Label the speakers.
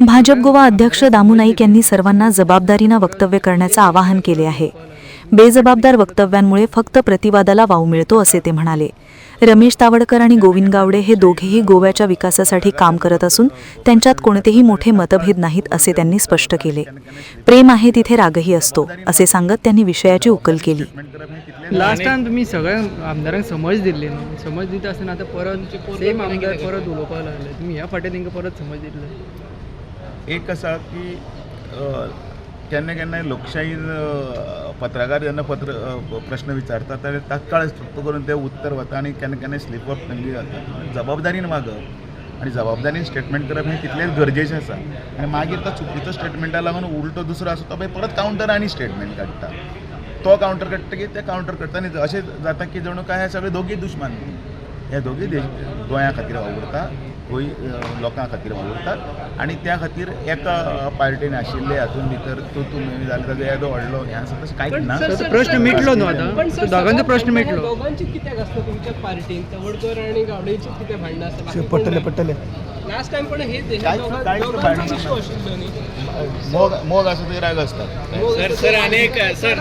Speaker 1: भाजप गोवा अध्यक्ष दामू नाईक यांनी सर्वांना जबाबदारीनं वक्तव्य करण्याचं आवाहन केले आहे. बेजबाबदार वक्तव्यांमुळे फक्त प्रतिवादाला वाव मिळतो असे ते म्हणाले. रमेश तावडकर आणि गोविंद गावडे हे दोघेही गोव्याच्या विकासासाठी काम करत असून त्यांच्यात कोणतेही मोठे मतभेद नाहीत असे त्यांनी स्पष्ट केले. प्रेम आहे तिथे रागही असतो असे सांगत त्यांनी विषयाची उकल केली.
Speaker 2: लास्ट टाइम तुम्ही सगळ्या आमदारांक समज दिल्ली न्हू समज दिता आसतना आतां परत सेम आमदार परत उलोवपाक लागले. तुमी ह्या फाटी तांकां परत समज दिले.
Speaker 3: एक आसा की केन्ना केन्नाय अ, पत्रकार जेन्ना पत्र प्रश्न विचारता तेन्ना तात्काळ चुकतो करून ते उत्तर वता आनी केन्ना केन्ना स्लीप ऑफ टंगी जाता जबाबदारीन वागप आनी जबाबदारीन स्टेटमेंट करप हें तितलेंच गरजेचें आसा आनी मागीर तो चुकीचो स्टेटमेंटा लागून उलटो दुसरो आसा तो मागीर परत कावंटर आनी स्टेटमेंट काडटा तो कावंटर काडटकीर ते कावंटर करता आनी अशें जाता की जणू काय हे सगळे दोगी दुश्मान. हे दोगी देश गोंया खातीर वावुरता गोंय लोकां खातीर वावुरतात. आनी त्या खातीर एका पार्टीन आशिल्ले हातून भितर तूं तूं मेळी जालें ताजो येदो व्हडलो हें आसा तशें कांयच ना.
Speaker 2: तो प्रश्न मिटलो न्हू आतां? तो दोगांचो प्रश्न मिटलो.
Speaker 4: कित्याक आसता तुमच्या पार्टीन तवडकर आणि गावडेची कितें भांडणं आसता
Speaker 5: पडटले पडटले
Speaker 4: लास्ट टाइम पण हे
Speaker 3: मोग मोग आसा थंय राग आसता
Speaker 4: सर सर अनेक सर.